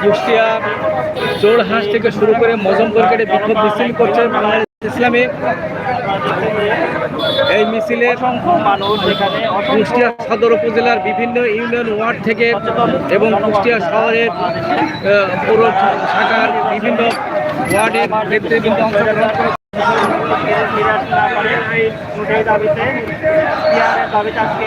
কুষ্টিয়া চোরহাঁস থেকে শুরু করে মজমপুর কেটে বিক্ষোভ মিছিল করছে বাংলাদেশ ইসলামী। এই মিছিলে কুষ্টিয়া সদর উপজেলার বিভিন্ন ইউনিয়ন ওয়ার্ড থেকে এবং কুষ্টিয়া শহরের পৌর শাখার বিভিন্ন ওয়ার্ডের নেতৃবৃন্দ অংশগ্রহণ করে দাবিতে দাবিতে আজকে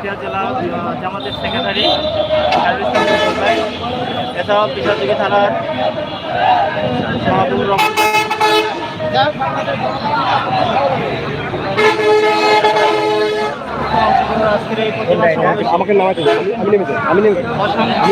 কুষ্টিয়া জেলা জামাতের সেক্রেটারি এছাড়াও পিসাযোগী থানার মাহবুব রহমান আমাকে নামাতে আমি নেমেছি আমি অসংখ্য।